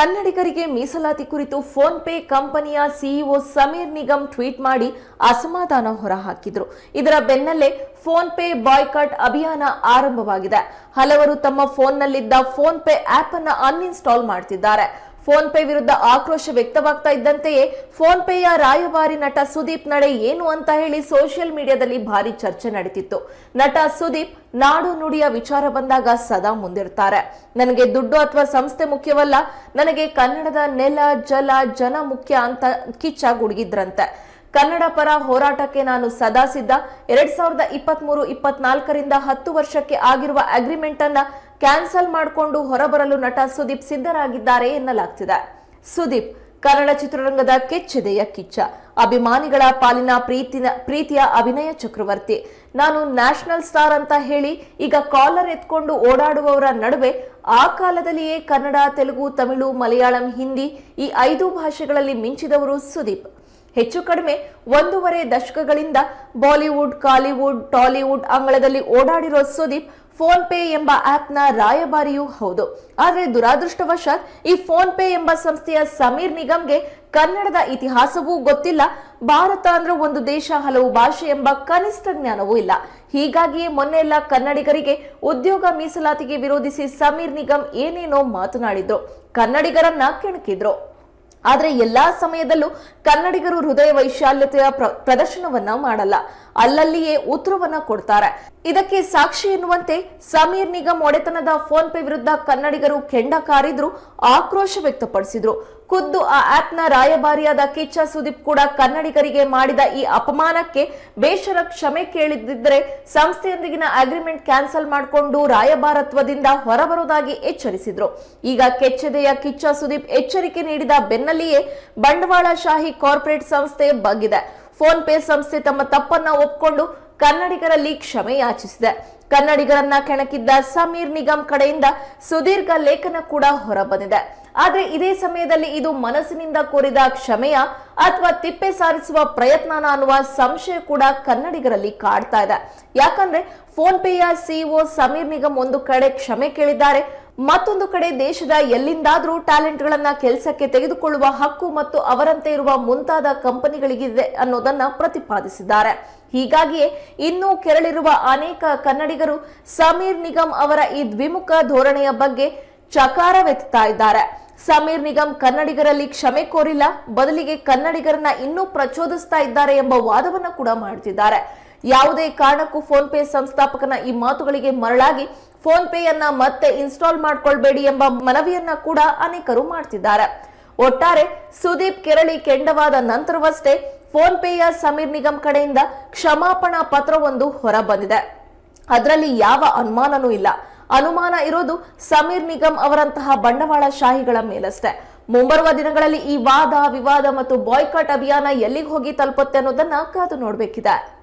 ಕನ್ನಡಿಗರಿಗೆ ಮೀಸಲಾತಿ ಕುರಿತು ಫೋನ್ ಪೇ ಕಂಪನಿಯ ಸಿಇಒ ಸಮೀರ್ ನಿಗಮ್ ಟ್ವೀಟ್ ಮಾಡಿ ಅಸಮಾಧಾನ ಹೊರಹಾಕಿದ್ರು. ಇದರ ಬೆನ್ನಲ್ಲೇ ಫೋನ್ ಪೇ ಬಾಯ್ಕಾಟ್ ಅಭಿಯಾನ ಆರಂಭವಾಗಿದೆ. ಹಲವರು ತಮ್ಮ ಫೋನ್ನಲ್ಲಿದ್ದ ಫೋನ್ ಪೇ ಆಪ್ ಅನ್ನು ಅನ್ಇನ್ಸ್ಟಾಲ್ ಮಾಡ್ತಿದ್ದಾರೆ. ಫೋನ್ ಪೇ ವಿರುದ್ಧ ಆಕ್ರೋಶ ವ್ಯಕ್ತವಾಗ್ತಾ ಇದ್ದಂತೆಯೇ ಫೋನ್ ಪೇಯ ರಾಯಭಾರಿ ನಟ ಸುದೀಪ್ ನಡೆ ಏನು ಅಂತ ಹೇಳಿ ಸೋಷಿಯಲ್ ಮೀಡಿಯಾದಲ್ಲಿ ಭಾರಿ ಚರ್ಚೆ ನಡೀತಿತ್ತು. ನಟ ಸುದೀಪ್ ನಾಡು ನುಡಿಯ ವಿಚಾರ ಬಂದಾಗ ಸದಾ ಮುಂದಿರ್ತಾರೆ. ನನಗೆ ದುಡ್ಡು ಅಥವಾ ಸಂಸ್ಥೆ ಮುಖ್ಯವಲ್ಲ, ನನಗೆ ಕನ್ನಡದ ನೆಲ, ಜಲ, ಜನ ಮುಖ್ಯ ಅಂತ ಕಿಚ್ಚ ಗುಡುಗಿದ್ರಂತೆ ಕನ್ನಡ ಪರ ಹೋರಾಟಕ್ಕೆ ನಾನು ಸದಾ ಸಿದ್ಧ. ಎರಡ್ ಸಾವಿರದ ಇಪ್ಪತ್ತ್ ಮೂರು ಇಪ್ಪತ್ನಾಲ್ಕರಿಂದ ಹತ್ತು ವರ್ಷಕ್ಕೆ ಆಗಿರುವ ಅಗ್ರಿಮೆಂಟ್ ಅನ್ನ ಕ್ಯಾನ್ಸಲ್ ಮಾಡಿಕೊಂಡು ಹೊರಬರಲು ನಟ ಸುದೀಪ್ ಸಿದ್ಧರಾಗಿದ್ದಾರೆ ಎನ್ನಲಾಗ್ತಿದೆ. ಸುದೀಪ್ ಕನ್ನಡ ಚಿತ್ರರಂಗದ ಕೆಚ್ಚೆದೆಯ ಕಿಚ್ಚ. ಅಭಿಮಾನಿಗಳ ಪಾಲಿನ ಪ್ರೀತಿನ ಪ್ರೀತಿಯ ಅಭಿನಯ ಚಕ್ರವರ್ತಿ. ನಾನು ನ್ಯಾಷನಲ್ ಸ್ಟಾರ್ ಅಂತ ಹೇಳಿ ಈಗ ಕಾಲರ್ ಎತ್ಕೊಂಡು ಓಡಾಡುವವರ ನಡುವೆ ಆ ಕಾಲದಲ್ಲಿಯೇ ಕನ್ನಡ, ತೆಲುಗು, ತಮಿಳು, ಮಲಯಾಳಂ, ಹಿಂದಿ ಈ ಐದು ಭಾಷೆಗಳಲ್ಲಿ ಮಿಂಚಿದವರು ಸುದೀಪ್. ಹೆಚ್ಚು ಕಡಿಮೆ ಒಂದೂವರೆ ದಶಕಗಳಿಂದ ಬಾಲಿವುಡ್, ಕಾಲಿವುಡ್, ಟಾಲಿವುಡ್ ಅಂಗಳದಲ್ಲಿ ಓಡಾಡಿರೋ ಸುದೀಪ್ ಫೋನ್ ಪೇ ಎಂಬ ಆಪ್ನ ರಾಯಭಾರಿಯೂ ಹೌದು. ಆದರೆ ದುರಾದೃಷ್ಟವಶಾತ್ ಈ ಫೋನ್ ಪೇ ಎಂಬ ಸಂಸ್ಥೆಯ ಸಮೀರ್ ನಿಗಮ್ಗೆ ಕನ್ನಡದ ಇತಿಹಾಸವೂ ಗೊತ್ತಿಲ್ಲ. ಭಾರತ ಅಂದ್ರೆ ಒಂದು ದೇಶ, ಹಲವು ಭಾಷೆ ಎಂಬ ಕನಿಷ್ಠ ಜ್ಞಾನವೂ ಇಲ್ಲ. ಹೀಗಾಗಿಯೇ ಮೊನ್ನೆಲ್ಲ ಕನ್ನಡಿಗರಿಗೆ ಉದ್ಯೋಗ ಮೀಸಲಾತಿಗೆ ವಿರೋಧಿಸಿ ಸಮೀರ್ ನಿಗಮ್ ಏನೇನೋ ಮಾತನಾಡಿದ್ರು ಕನ್ನಡಿಗರನ್ನ ಕೆಣಕಿದ್ರು. ಆದ್ರೆ ಎಲ್ಲಾ ಸಮಯದಲ್ಲೂ ಕನ್ನಡಿಗರು ಹೃದಯ ವೈಶಾಲ್ಯತೆಯ ಪ್ರ- ಪ್ರದರ್ಶನವನ್ನ ಮಾಡಲ್ಲ. ಅಲ್ಲಲ್ಲಿಯೇ ಉತ್ತರವನ್ನ ಕೊಡ್ತಾರೆ. ಇದಕ್ಕೆ ಸಾಕ್ಷಿ ಎನ್ನುವಂತೆ ಸಮೀರ್ ನಿಗಮ್ ಒಡೆತನದ ಫೋನ್ ಪೇ ವಿರುದ್ಧ ಕನ್ನಡಿಗರು ಕೆಂಡ ಕಾರಿದ್ರು, ಆಕ್ರೋಶ ವ್ಯಕ್ತಪಡಿಸಿದ್ರು. ಖುದ್ದು ಆ ಆಪ್ನ ರಾಯಭಾರಿಯಾದ ಕಿಚ್ಚ ಸುದೀಪ್ ಕೂಡ ಕನ್ನಡಿಗರಿಗೆ ಮಾಡಿದ ಈ ಅಪಮಾನಕ್ಕೆ ಬೇಷರ ಕ್ಷಮೆ ಕೇಳಿದ್ದಿದ್ರೆ ಸಂಸ್ಥೆಯೊಂದಿಗಿನ ಅಗ್ರಿಮೆಂಟ್ ಕ್ಯಾನ್ಸಲ್ ಮಾಡಿಕೊಂಡು ರಾಯಭಾರತ್ವದಿಂದ ಹೊರಬರುವುದಾಗಿ ಎಚ್ಚರಿಸಿದ್ರು. ಈಗ ಕೆಚ್ಚೆದೆಯ ಕಿಚ್ಚ ಸುದೀಪ್ ಎಚ್ಚರಿಕೆ ನೀಡಿದ ಬೆನ್ನಲ್ಲಿಯೇ ಬಂಡವಾಳಶಾಹಿ ಕಾರ್ಪೊರೇಟ್ ಸಂಸ್ಥೆ ಬಗ್ಗಿದೆ. ಫೋನ್ ಪೇ ಸಂಸ್ಥೆ ತಮ್ಮ ತಪ್ಪನ್ನ ಒಪ್ಕೊಂಡು ಕನ್ನಡಿಗರಲ್ಲಿ ಕ್ಷಮೆ ಯಾಚಿಸಿದೆ. ಕನ್ನಡಿಗರನ್ನ ಕೆಣಕಿದ್ದ ಸಮೀರ್ ನಿಗಮ್ ಕಡೆಯಿಂದ ಸುದೀರ್ಘ ಲೇಖನ ಕೂಡ ಹೊರಬಂದಿದೆ. ಆದ್ರೆ ಇದೇ ಸಮಯದಲ್ಲಿ ಇದು ಮನಸ್ಸಿನಿಂದ ಕೋರಿದ ಕ್ಷಮೆಯ ಅಥವಾ ತಿಪ್ಪೆ ಸಾರಿಸುವ ಪ್ರಯತ್ನನ ಅನ್ನುವ ಸಂಶಯ ಕೂಡ ಕನ್ನಡಿಗರಲ್ಲಿ ಕಾಡ್ತಾ ಇದೆ. ಯಾಕಂದ್ರೆ ಫೋನ್ ಪೇಯ ಸಿಇಒ ಸಮೀರ್ ನಿಗಮ್ ಒಂದು ಕಡೆ ಕ್ಷಮೆ ಕೇಳಿದ್ದಾರೆ ಮತ್ತೊಂದು ಕಡೆ ದೇಶದ ಎಲ್ಲಿಂದಾದರೂ ಟ್ಯಾಲೆಂಟ್ಗಳನ್ನ ಕೆಲಸಕ್ಕೆ ತೆಗೆದುಕೊಳ್ಳುವ ಹಕ್ಕು ಮತ್ತು ಅವರಂತೆ ಇರುವ ಮುಂತಾದ ಕಂಪನಿಗಳಿಗಿದೆ ಅನ್ನೋದನ್ನ ಪ್ರತಿಪಾದಿಸಿದ್ದಾರೆ. ಹೀಗಾಗಿಯೇ ಇನ್ನೂ ಕೆರಳಿರುವ ಅನೇಕ ಕನ್ನಡಿಗರು ಸಮೀರ್ ನಿಗಮ್ ಅವರ ಈ ದ್ವಿಮುಖ ಧೋರಣೆಯ ಬಗ್ಗೆ ಚಕಾರವೆತ್ತಾ ಇದ್ದಾರೆ. ಸಮೀರ್ ನಿಗಮ್ ಕನ್ನಡಿಗರಲ್ಲಿ ಕ್ಷಮೆ ಕೋರಿಲ್ಲ, ಬದಲಿಗೆ ಕನ್ನಡಿಗರನ್ನ ಇನ್ನೂ ಪ್ರಚೋದಿಸ್ತಾ ಇದ್ದಾರೆ ಎಂಬ ವಾದವನ್ನು ಕೂಡ ಮಾಡ್ತಿದ್ದಾರೆ. ಯಾವುದೇ ಕಾರಣಕ್ಕೂ ಫೋನ್ ಪೇ ಸಂಸ್ಥಾಪಕನ ಈ ಮಾತುಗಳಿಗೆ ಮರಳಾಗಿ ಫೋನ್ ಪೇಯನ್ನ ಮತ್ತೆ ಇನ್ಸ್ಟಾಲ್ ಮಾಡಿಕೊಳ್ಬೇಡಿ ಎಂಬ ಮನವಿಯನ್ನ ಕೂಡ ಅನೇಕರು ಮಾಡ್ತಿದ್ದಾರೆ. ಒಟ್ಟಾರೆ ಸುದೀಪ್ ಕೆರಳಿ ಕೆಂಡವಾದ ನಂತರವಷ್ಟೇ ಫೋನ್ ಪೇಯ ಸಮೀರ್ ನಿಗಮ್ ಕಡೆಯಿಂದ ಕ್ಷಮಾಪಣಾ ಪತ್ರವೊಂದು ಹೊರಬಂದಿದೆ. ಅದರಲ್ಲಿ ಯಾವ ಅನುಮಾನನೂ ಇಲ್ಲ. ಅನುಮಾನ ಇರೋದು ಸಮೀರ್ ನಿಗಮ್ ಅವರಂತಹ ಬಂಡವಾಳಶಾಹಿಗಳ ಮೇಲಷ್ಟೇ. ಮುಂಬರುವ ದಿನಗಳಲ್ಲಿ ಈ ವಾದ, ವಿವಾದ ಮತ್ತು ಬಾಯ್ಕಾಟ್ ಅಭಿಯಾನ ಎಲ್ಲಿಗೆ ಹೋಗಿ ತಲುಪುತ್ತೆ ಅನ್ನೋದನ್ನ ಕಾದು ನೋಡ್ಬೇಕಿದೆ.